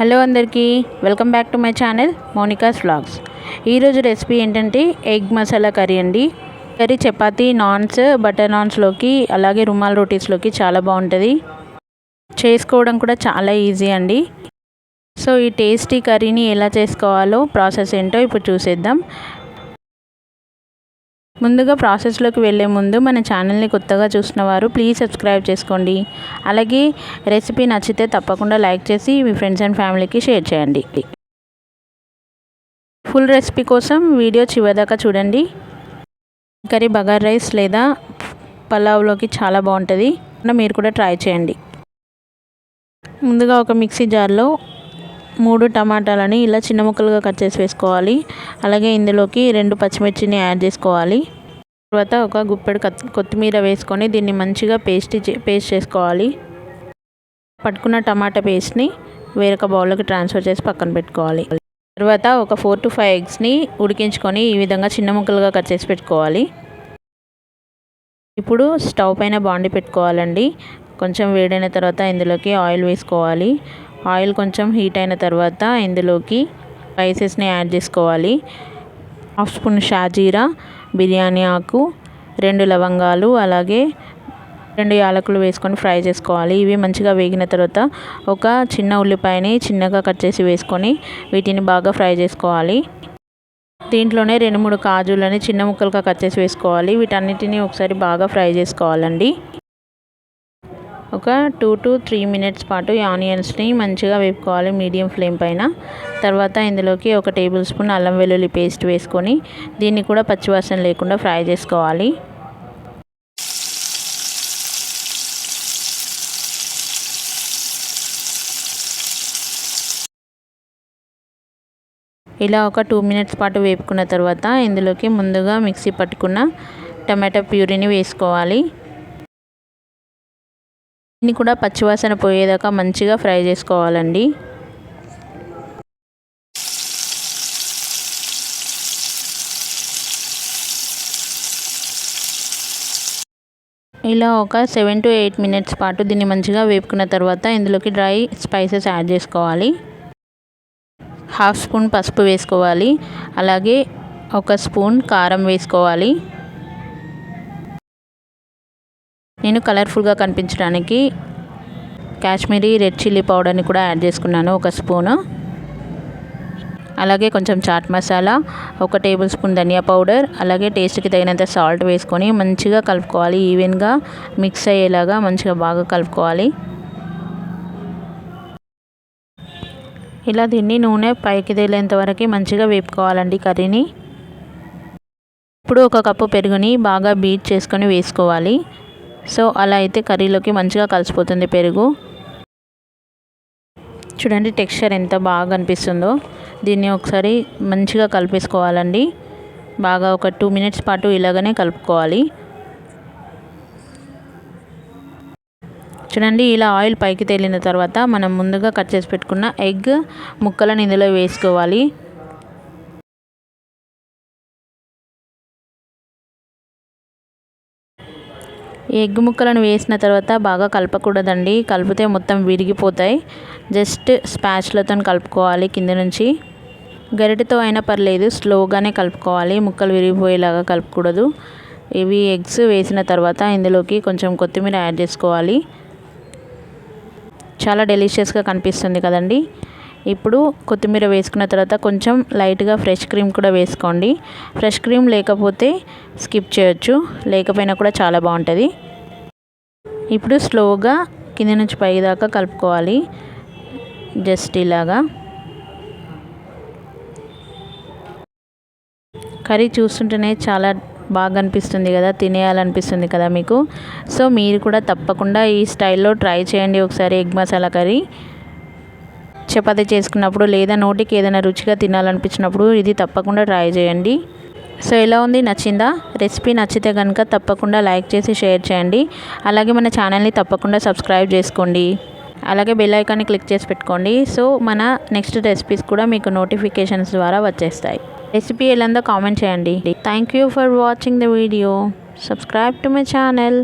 Hello అందరికీ welcome back to my channel Monika's vlogs. ఈరోజు recipe ఏంటంటే ఎగ్ మసాలా కర్రీ అండి. కర్రీ చపాతి నాన్స్ బటర్ నాన్స్లోకి అలాగే రుమాల్ రోటీస్లోకి చాలా బాగుంటుంది. చేసుకోవడం కూడా చాలా ఈజీ అండి. సో ఈ టేస్టీ కర్రీని ఎలా చేసుకోవాలో ప్రాసెస్ ఏంటో ఇప్పుడు చూసేద్దాం. ముందుగా ప్రాసెస్లోకి వెళ్ళే ముందు మన ఛానల్ని కొత్తగా చూసిన వారు ప్లీజ్ సబ్స్క్రైబ్ చేసుకోండి. అలాగే రెసిపీ నచ్చితే తప్పకుండా లైక్ చేసి మీ ఫ్రెండ్స్ అండ్ ఫ్యామిలీకి షేర్ చేయండి. ఫుల్ రెసిపీ కోసం వీడియో చివరిదాకా చూడండి. కర్రీ బగార్ రైస్ లేదా పలావ్లోకి చాలా బాగుంటుంది. మీరు కూడా ట్రై చేయండి. ముందుగా ఒక మిక్సీ జార్లో మూడు టమాటాలని ఇలా చిన్న ముక్కలుగా కట్ చేసి వేసుకోవాలి. అలాగే ఇందులోకి రెండు పచ్చిమిర్చిని యాడ్ చేసుకోవాలి. తర్వాత ఒక గుప్పెడు కొత్తిమీర వేసుకొని దీన్ని మంచిగా పేస్ట్ పేస్ట్ చేసుకోవాలి. పట్టుకున్న టమాటా పేస్ట్ని వేరొక బౌల్లోకి ట్రాన్స్ఫర్ చేసి పక్కన పెట్టుకోవాలి. తర్వాత ఒక ఫోర్ టు ఫైవ్ ఎగ్స్ని ఉడికించుకొని ఈ విధంగా చిన్న ముక్కలుగా కట్ చేసి పెట్టుకోవాలి. ఇప్పుడు స్టవ్ పైన బాండి పెట్టుకోవాలండి. కొంచెం వేడైన తర్వాత ఇందులోకి ఆయిల్ వేసుకోవాలి. ఆయిల్ కొంచెం హీట్ అయిన తర్వాత ఇందులోకి స్పైసెస్ని యాడ్ చేసుకోవాలి. హాఫ్ స్పూన్ షాజీరా బిర్యానీ ఆకు రెండు లవంగాలు అలాగే రెండు యాలకులు వేసుకొని ఫ్రై చేసుకోవాలి. ఇవి మంచిగా వేగిన తర్వాత ఒక చిన్న ఉల్లిపాయని చిన్నగా కట్ చేసి వేసుకొని వీటిని బాగా ఫ్రై చేసుకోవాలి. దీంట్లోనే రెండు మూడు కాజులని చిన్న ముక్కలుగా కట్ చేసి వేసుకోవాలి. వీటన్నిటిని ఒకసారి బాగా ఫ్రై చేసుకోవాలండి. ఒక టూ టు త్రీ మినిట్స్ పాటు ఈ ఆనియన్స్ని మంచిగా వేపుకోవాలి మీడియం ఫ్లేమ్ పైన. తర్వాత ఇందులోకి ఒక టేబుల్ స్పూన్ అల్లం వెల్లుల్లి పేస్ట్ వేసుకొని దీన్ని కూడా పచ్చివాసన లేకుండా ఫ్రై చేసుకోవాలి. ఇలా ఒక టూ మినిట్స్ పాటు వేపుకున్న తర్వాత ఇందులోకి ముందుగా మిక్సీ పట్టుకున్న టమాటో ప్యూరీని వేసుకోవాలి. దీన్ని కూడా పచ్చివాసన పోయేదాకా మంచిగా ఫ్రై చేసుకోవాలండి. ఇలా ఒక సెవెన్ టు ఎయిట్ మినిట్స్ పాటు దీన్ని మంచిగా వేపుకున్న తర్వాత ఇందులోకి డ్రై స్పైసెస్ యాడ్ చేసుకోవాలి. హాఫ్ స్పూన్ పసుపు వేసుకోవాలి. అలాగే ఒక స్పూన్ కారం వేసుకోవాలి. నేను కలర్ఫుల్గా కనిపించడానికి కాశ్మీరీ రెడ్ చిల్లీ పౌడర్ని కూడా యాడ్ చేసుకున్నాను ఒక స్పూను. అలాగే కొంచెం చాట్ మసాలా ఒక టేబుల్ స్పూన్ ధనియా పౌడర్ అలాగే టేస్ట్కి తగినంత సాల్ట్ వేసుకొని మంచిగా కలుపుకోవాలి. ఈవెన్గా మిక్స్ అయ్యేలాగా మంచిగా బాగా కలుపుకోవాలి. ఇలా దీన్ని నూనె పైకి తేలేంత వరకు మంచిగా వేపుకోవాలండి కర్రీని. ఇప్పుడు ఒక కప్పు పెరుగుని బాగా బీట్ చేసుకొని వేసుకోవాలి. సో అలా అయితే కర్రీలోకి మంచిగా కలిసిపోతుంది పెరుగు. చూడండి టెక్స్చర్ ఎంత బాగా అనిపిస్తుందో. దీన్ని ఒకసారి మంచిగా కలిపేసుకోవాలండి. బాగా ఒక టూ మినిట్స్ పాటు ఇలాగనే కలుపుకోవాలి. చూడండి ఇలా ఆయిల్ పైకి తేలిన తర్వాత మనం ముందుగా కట్ చేసి పెట్టుకున్న ఎగ్ ముక్కలను ఇందులో వేసుకోవాలి. ఎగ్ ముక్కలను వేసిన తర్వాత బాగా కలపకూడదండి. కలిపితే మొత్తం విరిగిపోతాయి. జస్ట్ స్పాచ్లతో కలుపుకోవాలి కింద నుంచి. గరిటెతో అయినా పర్లేదు స్లోగానే కలుపుకోవాలి. ముక్కలు విరిగిపోయేలాగా కలపకూడదు. ఇవి ఎగ్స్ వేసిన తర్వాత ఇందులోకి కొంచెం కొత్తిమీర యాడ్ చేసుకోవాలి. చాలా డెలిషియస్గా కనిపిస్తుంది కదండీ. ఇప్పుడు కొత్తిమీర వేసుకున్న తర్వాత కొంచెం లైట్గా ఫ్రెష్ క్రీమ్ కూడా వేసుకోండి. ఫ్రెష్ క్రీమ్ లేకపోతే స్కిప్ చేయొచ్చు. లేకపోయినా కూడా చాలా బాగుంటుంది. ఇప్పుడు స్లోగా కింద నుంచి పై దాకా కలుపుకోవాలి. జస్ట్ ఇలాగా. కర్రీ చూస్తుంటేనే చాలా బాగా అనిపిస్తుంది కదా తినేయాలనిపిస్తుంది కదా మీకు. సో మీరు కూడా తప్పకుండా ఈ స్టైల్లో ట్రై చేయండి ఒకసారి ఎగ్ మసాలా కర్రీ. చపాతీ చేసుకున్నప్పుడు లేదా నోటికి ఏదైనా రుచిగా తినాలనిపించినప్పుడు ఇది తప్పకుండా ట్రై చేయండి. సో ఎలా ఉంది? నచ్చిందా? రెసిపీ నచ్చితే కనుక తప్పకుండా లైక్ చేసి షేర్ చేయండి. అలాగే మన ఛానల్ని తప్పకుండా సబ్స్క్రైబ్ చేసుకోండి. అలాగే బెల్ ఐకాన్ని క్లిక్ చేసి పెట్టుకోండి. సో మన నెక్స్ట్ రెసిపీస్ కూడా మీకు నోటిఫికేషన్స్ ద్వారా వచ్చేస్తాయి. రెసిపీ ఎలా ఉందో కామెంట్ చేయండి. Thank you for watching the video subscribe to my channel